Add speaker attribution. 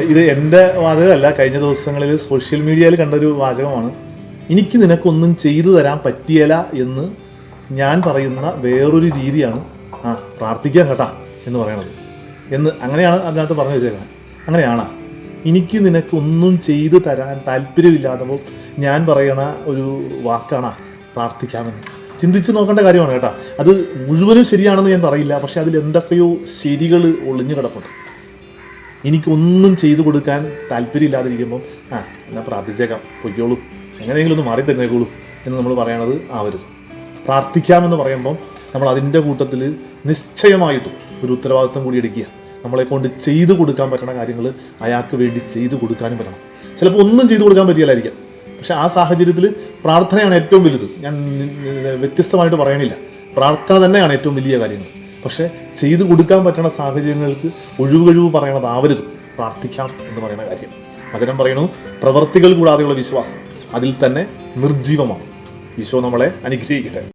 Speaker 1: ഇത് എന്റെ വാചകമല്ല കഴിഞ്ഞ ദിവസങ്ങളിൽ സോഷ്യൽ മീഡിയയിൽ കണ്ടൊരു വാചകമാണ്. എനിക്ക് നിനക്കൊന്നും ചെയ്തു തരാൻ പറ്റിയല എന്ന് ഞാൻ പറയുന്ന വേറൊരു രീതിയാണ്. ആ പ്രാർത്ഥിക്കാൻ കേട്ടാ എന്ന് പറയണത്. എന്ന് അങ്ങനെയാണ് അതിനകത്ത് പറഞ്ഞു വെച്ചേക്കുന്നത് അങ്ങനെയാണോ. എനിക്ക് നിനക്കൊന്നും ചെയ്തു തരാൻ താല്പര്യമില്ലാത്തപ്പോൾ ഞാൻ പറയണ ഒരു വാക്കാണ് പ്രാർത്ഥിക്കാമെന്ന്. ചിന്തിച്ച് നോക്കേണ്ട കാര്യമാണ് കേട്ടോ. അത് മുഴുവനും ശരിയാണെന്ന് ഞാൻ പറയില്ല. പക്ഷെ അതിൽ എന്തൊക്കെയോ ശരികൾ ഒളിഞ്ഞു കിടപ്പുണ്ട്. എനിക്കൊന്നും ചെയ്തു കൊടുക്കാൻ താല്പര്യമില്ലാതിരിക്കുമ്പോൾ ആ എന്നാൽ പ്രാർത്ഥിച്ചേക്കാം പൊയ്ക്കോളൂ. എങ്ങനെയെങ്കിലും ഒന്ന് മാറി തന്നേക്കോളൂ എന്ന് നമ്മൾ പറയണത് ആവരുത്. പ്രാർത്ഥിക്കാമെന്ന് പറയുമ്പോൾ നമ്മൾ അതിന്റെ കൂട്ടത്തിൽ നിശ്ചയമായിട്ടും ഒരു ഉത്തരവാദിത്വം കൂടി എടുക്കുക. നമ്മളെ കൊണ്ട് ചെയ്തു കൊടുക്കാൻ പറ്റുന്ന കാര്യങ്ങൾ അയാൾക്ക് വേണ്ടി ചെയ്തു കൊടുക്കാനും പറ്റണം. ചിലപ്പോൾ ഒന്നും ചെയ്തു കൊടുക്കാൻ പറ്റിയാലായിരിക്കാം. പക്ഷെ ആ സാഹചര്യത്തിൽ പ്രാർത്ഥനയാണ് ഏറ്റവും വലുത്. ഞാൻ വ്യത്യസ്തമായിട്ട് പറയണില്ല. പ്രാർത്ഥന തന്നെയാണ് ഏറ്റവും വലിയ കാര്യങ്ങൾ. പക്ഷെ ചെയ്തു കൊടുക്കാൻ പറ്റുന്ന സാഹചര്യങ്ങൾക്ക് ഒഴിവ് കഴിവ് പറയണതാവരുത് പ്രാർത്ഥിക്കാം എന്ന് പറയുന്ന കാര്യം. വചനം പറയുന്നു പ്രവർത്തികൾ കൂടാതെയുള്ള വിശ്വാസം അതിൽ തന്നെ നിർജീവമാണ് ഈശോ നമ്മളെ അനുഗ്രഹിക്കട്ടെ.